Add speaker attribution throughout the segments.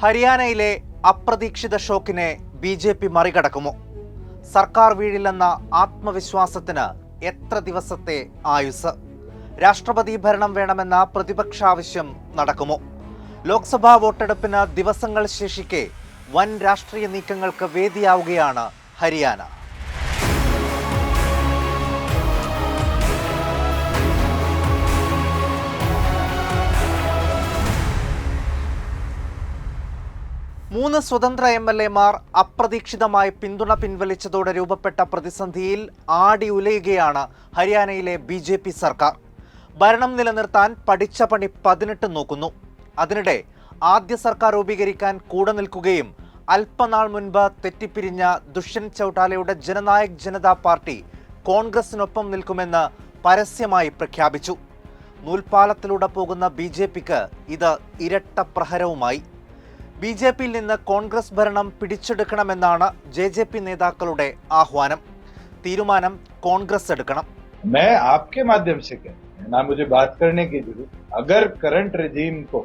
Speaker 1: ഹരിയാനയിലെ അപ്രതീക്ഷിത ഷോക്കിനെ ബി ജെ പി മറികടക്കുമോ? സർക്കാർ വീഴില്ലെന്ന ആത്മവിശ്വാസത്തിന് എത്ര ദിവസത്തെ ആയുസ്? രാഷ്ട്രപതി ഭരണം വേണമെന്ന പ്രതിപക്ഷ ആവശ്യം നടക്കുമോ? ലോക്സഭാ വോട്ടെടുപ്പിന് ദിവസങ്ങൾ ശേഷിക്കെ വൻ രാഷ്ട്രീയ നീക്കങ്ങൾക്ക് വേദിയാവുകയാണ് ഹരിയാന. മൂന്ന് സ്വതന്ത്ര എം എൽ എമാർ അപ്രതീക്ഷിതമായി പിന്തുണ പിൻവലിച്ചതോടെ രൂപപ്പെട്ട പ്രതിസന്ധിയിൽ ആടി ഉലയുകയാണ് ഹരിയാനയിലെ ബി ജെ പി സർക്കാർ. ഭരണം നിലനിർത്താൻ പഠിച്ച പണി പതിനെട്ട് നോക്കുന്നു. അതിനിടെ ആദ്യ സർക്കാർ രൂപീകരിക്കാൻ കൂടെ നിൽക്കുകയും അല്പനാൾ മുൻപ് തെറ്റിപ്പിരിഞ്ഞ ദുഷ്യന്ത് ചൌട്ടാലയുടെ ജനനായക് ജനതാ പാർട്ടി കോൺഗ്രസിനൊപ്പം നിൽക്കുമെന്ന് പരസ്യമായി പ്രഖ്യാപിച്ചു. നൂൽപാലത്തിലൂടെ പോകുന്ന ബി ജെ പിക്ക് ഇത് ഇരട്ട പ്രഹരവുമായി. ബി ജെ പിയിൽ നിന്ന് കോൺഗ്രസ് ഭരണം പിടിച്ചെടുക്കണമെന്നാണ് ജെ ജെ പി നേതാക്കളുടെ ആഹ്വാനം തീരുമാനം കോൺഗ്രസ് എടുക്കണം
Speaker 2: मैं आपके माध्यम से कह रहा हूं, ना मुझे बात करने की जरूरत अगर करंट रजीम को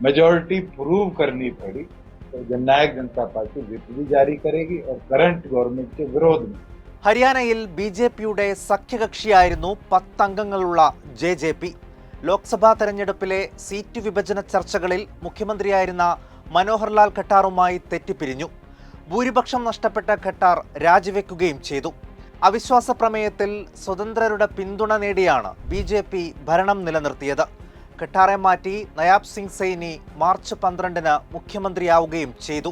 Speaker 2: मेजोरिटी प्रूव करनी पड़ी तो जननायक जनता पार्टी विप भी जारी करेगी और करंट गवर्नमेंट के विरोध में
Speaker 1: ഹരിയാനയിൽ ബി ജെ പിയുടെ സഖ്യകക്ഷിയായിരുന്നു പത്തംഗങ്ങളുള്ള ജെ ജെ പി ലോക്സഭാ തെരഞ്ഞെടുപ്പിലെ സീറ്റ് വിഭജന ചർച്ചകളിൽ മുഖ്യമന്ത്രിയായിരുന്ന മനോഹർലാൽ ഖട്ടാറുമായി തെറ്റിപ്പിരിഞ്ഞു. ഭൂരിപക്ഷം നഷ്ടപ്പെട്ട ഖട്ടാർ രാജിവെക്കുകയും ചെയ്തു. അവിശ്വാസ പ്രമേയത്തിൽ സ്വതന്ത്രരുടെ പിന്തുണ നേടിയാണ് ബി ജെ പി ഭരണം നിലനിർത്തിയത്. ഖട്ടാറെ മാറ്റി നയാബ് സിംഗ് സൈനി മാർച്ച് പന്ത്രണ്ടിന് മുഖ്യമന്ത്രിയാവുകയും ചെയ്തു.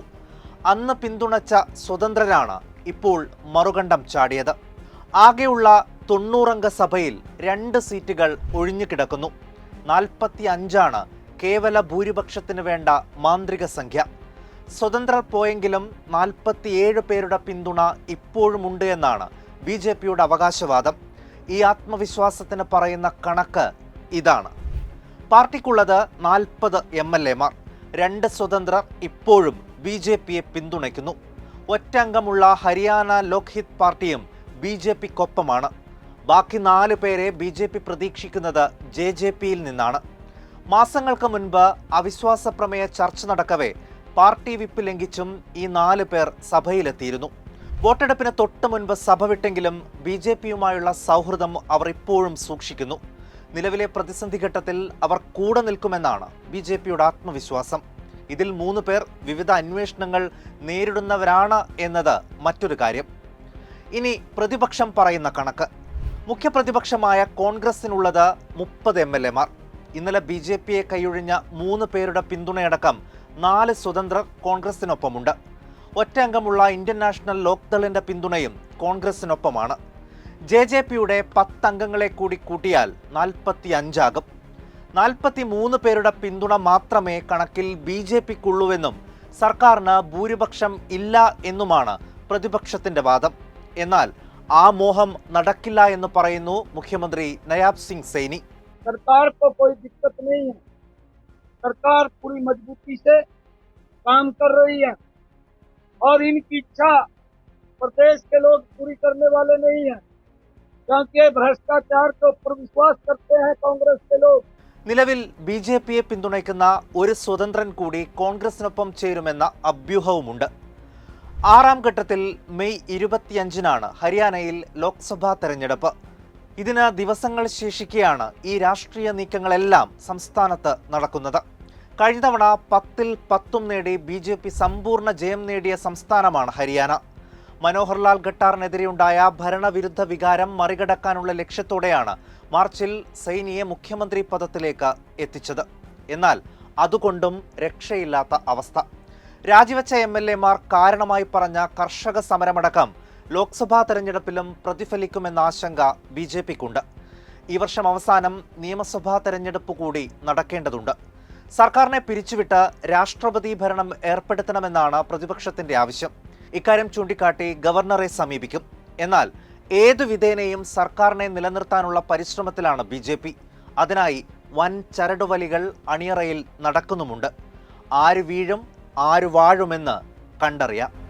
Speaker 1: അന്ന് പിന്തുണച്ച സ്വതന്ത്രരാണ് ഇപ്പോൾ മറുകണ്ഠം ചാടിയത്. ആകെയുള്ള തൊണ്ണൂറംഗ സഭയിൽ രണ്ട് സീറ്റുകൾ ഒഴിഞ്ഞുകിടക്കുന്നു നാൽപ്പത്തി അഞ്ചാണ് കേവല ഭൂരിപക്ഷത്തിന് വേണ്ട മാന്ത്രിക സംഖ്യ. സ്വതന്ത്രർ പോയെങ്കിലും നാൽപ്പത്തിയേഴ് പേരുടെ പിന്തുണ ഇപ്പോഴുമുണ്ട് എന്നാണ് ബി ജെ പിയുടെ അവകാശവാദം. ഈ ആത്മവിശ്വാസത്തിന് പറയുന്ന കണക്ക് ഇതാണ്. പാർട്ടിക്കുള്ളത് നാൽപ്പത് എം എൽ എമാർ രണ്ട് സ്വതന്ത്രർ ഇപ്പോഴും ബി ജെ പിയെ പിന്തുണയ്ക്കുന്നു. ഒറ്റ അംഗമുള്ള ഹരിയാന ലോക്ഹിത് പാർട്ടിയും ബി ജെ പിക്കൊപ്പമാണ്. ബാക്കി നാല് പേരെ ബി ജെ പി പ്രതീക്ഷിക്കുന്നത് ജെ ജെ പിയിൽ നിന്നാണ്. മാസങ്ങൾക്ക് മുൻപ് അവിശ്വാസ പ്രമേയ ചർച്ച നടക്കവേ പാർട്ടി വിപ്പ് ലംഘിച്ചും ഈ നാല് പേർ സഭയിലെത്തിയിരുന്നു. വോട്ടെടുപ്പിന് തൊട്ട് മുൻപ് സഭ വിട്ടെങ്കിലും ബി ജെ പിയുമായുള്ള സൗഹൃദം അവർ ഇപ്പോഴും സൂക്ഷിക്കുന്നു. നിലവിലെ പ്രതിസന്ധി ഘട്ടത്തിൽ അവർ കൂടെ നിൽക്കുമെന്നാണ് ബി ജെ പിയുടെ ആത്മവിശ്വാസം. ഇതിൽ മൂന്ന് പേർ വിവിധ അന്വേഷണങ്ങൾ നേരിടുന്നവരാണ് എന്നത് മറ്റൊരു കാര്യം. ഇനി പ്രതിപക്ഷം പറയുന്ന കണക്ക്. മുഖ്യപ്രതിപക്ഷമായ കോൺഗ്രസിനുള്ളത് മുപ്പത് എം എൽ എമാർ ഇന്നലെ ബി ജെ പിയെ കൈയൊഴിഞ്ഞ മൂന്ന് പേരുടെ പിന്തുണയടക്കം നാല് സ്വതന്ത്രർ കോൺഗ്രസിനൊപ്പമുണ്ട്. ഒറ്റ അംഗമുള്ള ഇന്ത്യൻ നാഷണൽ ലോക്ദളിന്റെ പിന്തുണയും കോൺഗ്രസിനൊപ്പമാണ്. ജെ ജെ പിയുടെ പത്തംഗങ്ങളെ കൂടി കൂട്ടിയാൽ നാൽപ്പത്തി അഞ്ചാകും നാൽപ്പത്തി മൂന്ന് പേരുടെ പിന്തുണ മാത്രമേ കണക്കിൽ ബി ജെ പിക്കുള്ളൂവെന്നും സർക്കാരിന് ഭൂരിപക്ഷം ഇല്ല എന്നുമാണ് പ്രതിപക്ഷത്തിന്റെ വാദം. എന്നാൽ ആ മോഹം നടക്കില്ല എന്ന് പറയുന്നു മുഖ്യമന്ത്രി നയാബ് സിംഗ് സൈനി
Speaker 3: सरकार को कोई दिक्कत नहीं है सरकार पूरी मजबूती से काम कर रही है और इनकी इच्छा प्रदेश के लोग पूरी करने वाले नहीं है क्योंकि भ्रष्टाचार के ऊपर विश्वास करते हैं कांग्रेस के लोग
Speaker 1: നിലവിൽ ബി ജെ പിയെ പിന്തുണയ്ക്കുന്ന ഒരു സ്വതന്ത്രൻ കൂടി കോൺഗ്രസിനൊപ്പം ചേരുമെന്ന അഭ്യൂഹവുമുണ്ട് ആറാം ഘട്ടത്തിൽ മെയ് ഇരുപത്തിയഞ്ചിനാണ് ഹരിയാനയിൽ ലോക്സഭാ തെരഞ്ഞെടുപ്പ്. ഇതിന് ദിവസങ്ങൾ ശേഷിക്കെയാണ് ഈ രാഷ്ട്രീയ നീക്കങ്ങളെല്ലാം സംസ്ഥാനത്ത് നടക്കുന്നത്. കഴിഞ്ഞ തവണ പത്തിൽ പത്തും നേടി ബി ജെ പി സമ്പൂർണ ജയം നേടിയ സംസ്ഥാനമാണ് ഹരിയാന. മനോഹർലാൽ ഖട്ടാറിനെതിരെയുണ്ടായ ഭരണവിരുദ്ധ വികാരം മറികടക്കാനുള്ള ലക്ഷ്യത്തോടെയാണ് മാർച്ചിൽ സൈനിയെ മുഖ്യമന്ത്രി പദത്തിലേക്ക് എത്തിച്ചത്. എന്നാൽ അതുകൊണ്ടും രക്ഷയില്ലാത്ത അവസ്ഥ. രാജിവെച്ച എം എൽ എമാർ കാരണമായി പറഞ്ഞ കർഷക സമരമടക്കം ലോക്സഭാ തെരഞ്ഞെടുപ്പിലും പ്രതിഫലിക്കുമെന്ന ആശങ്ക ബി ജെ പിക്കുണ്ട്. ഈ വർഷം അവസാനം നിയമസഭാ തെരഞ്ഞെടുപ്പ് കൂടി നടക്കേണ്ടതുണ്ട്. സർക്കാരിനെ പിരിച്ചുവിട്ട് രാഷ്ട്രപതി ഭരണം ഏർപ്പെടുത്തണമെന്നാണ് പ്രതിപക്ഷത്തിന്റെ ആവശ്യം. ഇക്കാര്യം ചൂണ്ടിക്കാട്ടി ഗവർണറെ സമീപിക്കും. എന്നാൽ ഏതു വിധേനയും സർക്കാരിനെ നിലനിർത്താനുള്ള പരിശ്രമത്തിലാണ് ബി ജെ പി. അതിനായി വൻ ചരടുവലികൾ അണിയറയിൽ നടക്കുന്നുമുണ്ട്. ആര് വീഴും ആര് വാഴുമെന്ന് കണ്ടറിയാം.